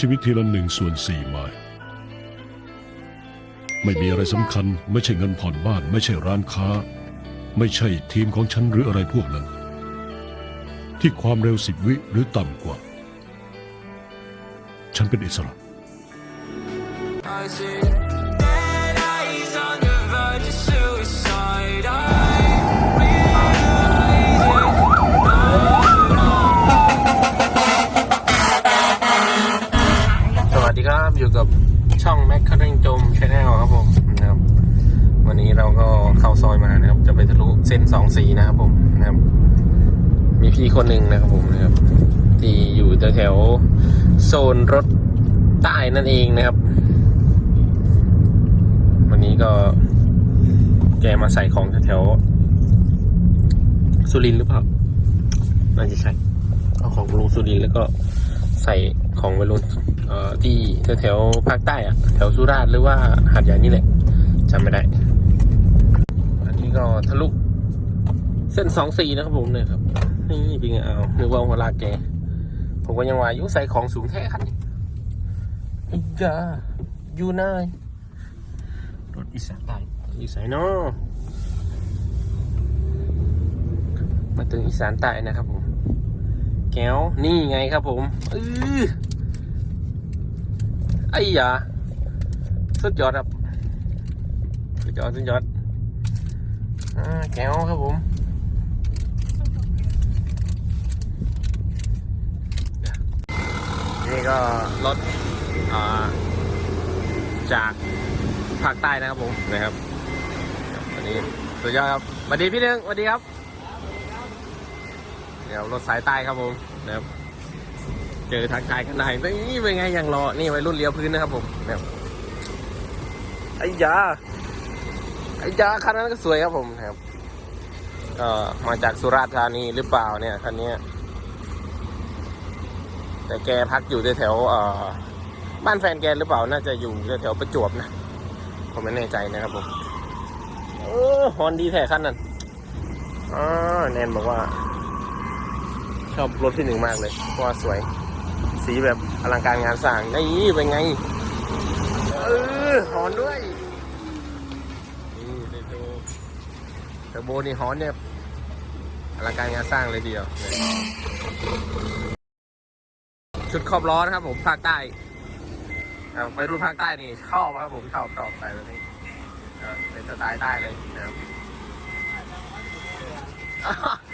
ชีวิตทีละหนึ่งส่วนสี่ไม้ไม่มีอะไรสำคัญ ไม่ใช่เงินผ่อนบ้าน ไม่ใช่ร้านค้า ไม่ใช่ทีมของฉันหรืออะไรพวกนั้น ที่ความเร็วสิบวิหรือต่ำกว่า ฉันเป็นอิสระ I see ดีครับอยู่กับช่องแม็กคาริงจมชาแนลครับผมนะครับวันนี้เราก็เข้าซอยมานะครับ จะไปทะลุเส้นสองสีนะครับผมนะครับ มีพี่คนหนึ่งนะครับผมนะครับ ที่อยู่แถวโซนรถใต้นั่นเองนะครับ วันนี้ก็แกมาใส่ของแถวสุรินหรือเปล่าน่าจะใช่เอาของลุงสุรินแล้วก็ ใส่ของวัยรุ่นเอ่ที่แถวๆภาคใต้อะแถวสุราษฎร์หรือว่าหาดใหญ่นี่แหละจำไม่ได้ อันนี้ก็ทะลุเส้นสองสี่นะครับผมเนี่ยครับนี่เป็นไงเอานึกว่าหัวลากแก ผมก็ยังว่ายุใส่ของสูงแท้คันนี้ไอ้าอยู่นายรถอีสานใต้อีสานเนาะมาถึงอีสานใต้นะครับผม แก้วนี่ไงครับผมอือไอ้ยาสุดยอดครับ สุดยอดสุดยอดอแก้วครับผมนี่ก็รถจากภาคใต้นะครับผมนะครับวันนี้สุดยอดครับสวัสดีพี่หนึ่งสวัสดีครับ เดี๋ยวรถสายใต้ครับผมนะครับ เจอทักทายกันได้นี่เป็นไงยังรอ นี่วัยรุ่นเลี้ยวพื้นนะครับผมนะครับไอ้ยาไอ้ยาคันนั้นก็สวยครับผมนะครับเอ่อมาจากสุราษฎร์ธานีหรือเปล่าเนี่ยคันนี้แต่แกพักอยู่แถวบ้านแฟนแกหรือเปล่า น่าจะอยู่แถวประจวบนะผมไม่แน่ใจนะครับผมโอ้ฮอนดีแท้คันนั้นอ๋อแนนบอกว่า ชอบรถที่หนึ่งมากเลยเพราะว่าสวย สีแบบอลังการงานสร้างนี่เป็นไง เออหอนด้วย นี่เดี๋ยวดูเทอร์โบนี่หอนเนี่ยอลังการงานสร้างเลยเดียว ชุดขอบล้อนะครับผมภาคใต้ไปดูภาคใต้นี่ชอบครับผมชอบชอบใส่แบบนี้เป็นสไตล์ใต้เลยนะครับ